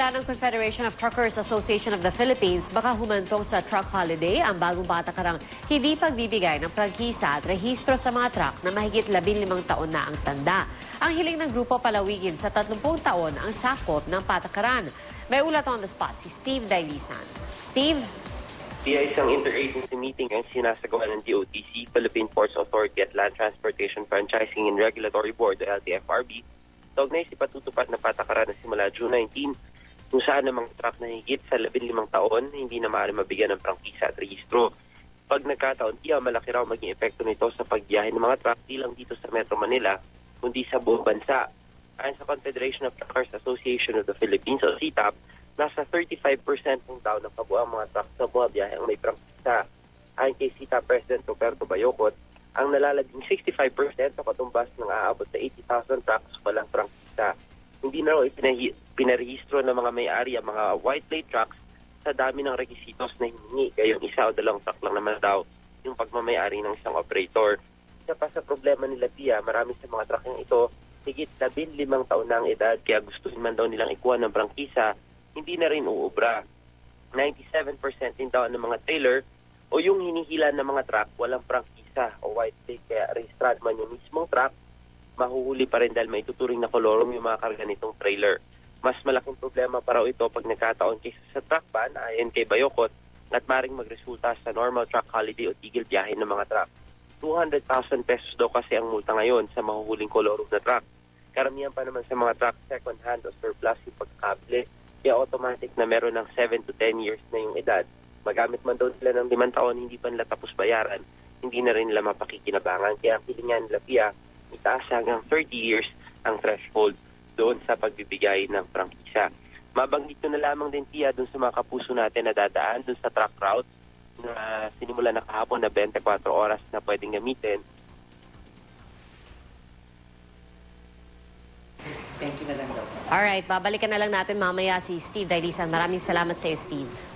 Hinala ng Confederation of Truckers Association of the Philippines, baka humantong sa truck holiday ang bagong batakarang hindi pagbibigay ng prangkisa at rehistro sa mga truck na mahigit 15 taon na ang tanda. Ang hiling ng grupo palawigin sa 30 taon ang sakop ng patakaran. May ulat on the spot si Steve Dailisan. Steve? Kaya isang interagency meeting ang sinasagawa ng DOTC, Philippine Ports Authority at Land Transportation Franchising and Regulatory Board o LTFRB kaugnay si patutupad na patakaran na simula June 19 kung saan ang mga truck na higit sa 15 taon hindi na maaari mabigyan ng prangkisa at rehistro. Pag nagkataon, iya malaki raw maging epekto nito sa pagbiyahe ng mga truck di lang dito sa Metro Manila kundi sa buong bansa. Ayon sa Confederation of Truckers Association of the Philippines o CTAP, nasa 35% ng daw ng kabuang mga truck sa buha biyahe ang may prangkisa. Ayon kay CTAP President Roberto Bayocot, ang nalalaging 65% o katumbas ng aabot sa 80,000 trucks walang prangkisa. Hindi na raw ipinahi- pinarehistro ng mga may-ari ang mga white plate trucks sa dami ng rekisitos na hiningi. Gayong isa o dalawang truck lang naman daw yung pagmamayari ng isang operator. Isa pa sa problema nila Pia, marami sa mga trucking ito higit 15 taon na ang edad kaya gusto man daw nilang ikuha ng prangkisa, hindi na rin uubra. 97% din daw ng mga trailer o yung hinihila ng mga truck walang prangkisa o white plate kaya registrad man yung mismong truck mahuhuli pa rin dahil may tuturing na kolorum yung mga karga nitong trailer. Mas malaking problema pa raw ito pag nagkataon kaysa sa truck ban ayon kay Bayokot at maring magresulta sa normal truck holiday o tigil biyahe ng mga truck. 200,000 pesos daw kasi ang multa ngayon sa mahuhuling kolorum na truck. Karamihan pa naman sa mga truck second hand o surplus yung pagkakabili kaya automatic na meron ng 7 to 10 years na yung edad. Magamit man daw sila ng 5 taon, hindi pa nila tapos bayaran, hindi na rin nila mapakikinabangan. Kaya ang pilingan nila itaas hanggang 30 years ang threshold doon sa pagbibigay ng prangkisa. Mabanggit ko na lamang din Pia doon sa mga kapuso natin na dadaan doon sa truck route na sinimula na kahapon na 24 oras na pwedeng gamitin. Thank you na lang daw. Alright, babalikan na lang natin mamaya si Steve Dailisan. Maraming salamat sa iyo, Steve.